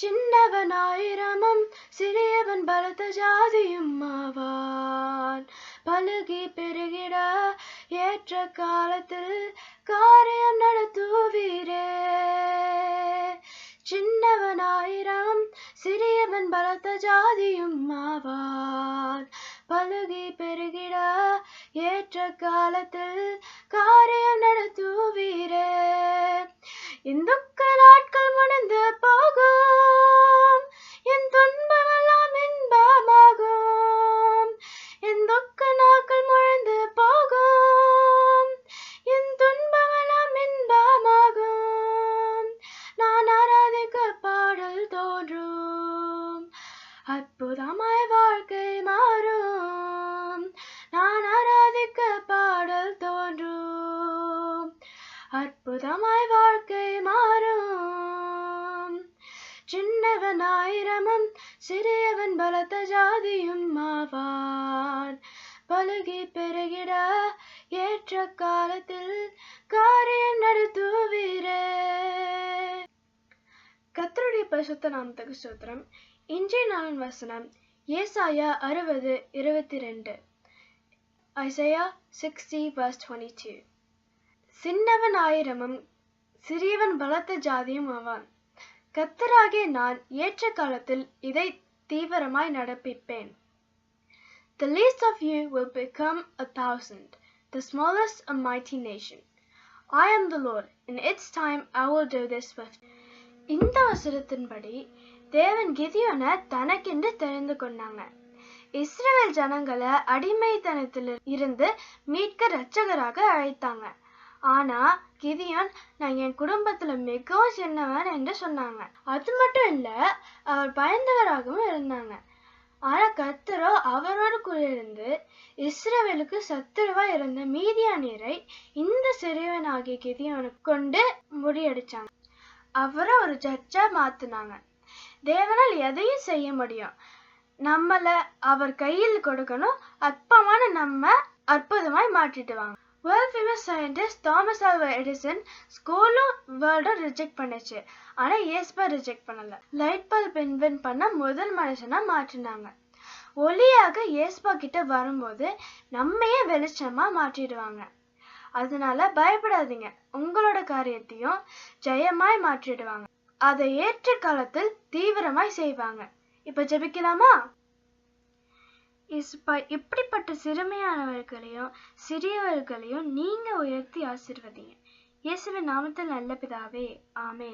சின்னவன் ஆயிரமும் சிறியவன் பலத்த ஜாதியும் ஆவான். பழுகி பெருகிட ஏற்ற காலத்தில் காரியம் நடத்துவீரே. சின்னவன் ஆயிரம் சிறியவன் பலத்த ஜாதியும் ஆவான். பழுகி பெருகிட ஏற்ற காலத்தில் காரியம் நடத்துவீரே. இந்து அற்புதமாய் வாழ்க்கை மாறும். நான் ஆராதிக்க பாடல் தோன்றும். அற்புதமாய் வாழ்க்கை மாறும். சின்னவன் ஆயிரமும் சிறியவன் பலத்த ஜாதியும் மாவான் பழுகி பெருகிட ஏற்ற காலத்தில் காரியம் நடத்துவீர பரிசுத்த நாமத்துக்கு ஸ்தோத்திரம். இன்றைய நாளின் வசனம் ஏசாயா அறுபது இருபத்தி ரெண்டு Isaiah sixty verse twenty two. சின்னவன் ஆயிரமும் சிறியவன் பலத்த ஜாதியும் ஆவான். கத்தராகிய நான் ஏற்ற காலத்தில் இதை தீவிரமாய் நடப்பிப்பேன். The least of you will become a thousand, the smallest a mighty nation. I am the Lord, in its time I will do this with இந்த வசனத்தின்படி தேவன் கிதியோனை தனக்கென்று தெரிந்து கொண்டாங்க. இஸ்ரேல் ஜனங்களை அடிமைத்தனத்தில் இருந்து மீட்க இரட்சகராக அழைத்தாங்க. ஆனா கிதியோன் நான் என் குடும்பத்துல மிகவும் சின்னவன் என்று சொன்னாங்க. அது மட்டும் இல்ல அவர் பயந்தவராகவும் இருந்தாங்க. ஆனா கத்தரோ அவரோடு கூட இருந்து இஸ்ரவேலுக்கு சத்துருவா இருந்த மீதியானியரை இந்த சிறுவன் ஆகிய கிதியோனுக்கு கொண்டு முடியடிச்சாங்க அவரை ஒரு ஜட்ஜாக மாற்றினாங்க தேவனால் எதையும் செய்ய முடியும். நம்மளை அவர் கையில் கொடுக்கணும். அற்பமான நம்ம அற்புதமாய் மாற்றிடுவாங்க. World famous scientist Thomas Alva Edison ஸ்கூலும் வேர்ல்டும் ரிஜெக்ட் பண்ணுச்சு. ஆனால் ஏஸ்பர் ரிஜெக்ட் பண்ணலை. லைட் பல்ப் இன்வென்ட் பண்ண முதல் மனுஷனாக மாற்றினாங்க. ஒளியாக ஏஸ்பா கிட்ட வரும்போது நம்மையே வெளிச்சமாக மாற்றிடுவாங்க. அதனால பயப்படாதீங்க. உங்களோட காரியத்தையும் ஜெயமாய் மாற்றிடுவாங்க. அதை ஏற்ற காலத்தில் தீவிரமாய் செய்வாங்க. இப்ப ஜெபிக்கலாமா? இஸ்பா இப்படிப்பட்ட சிறுமையானவர்களையும் சிறியவர்களையும் நீங்க உயர்த்தி ஆசிர்வதிங்க. இயேசுவின் நாமத்தில் நல்ல பிதாவே. ஆமே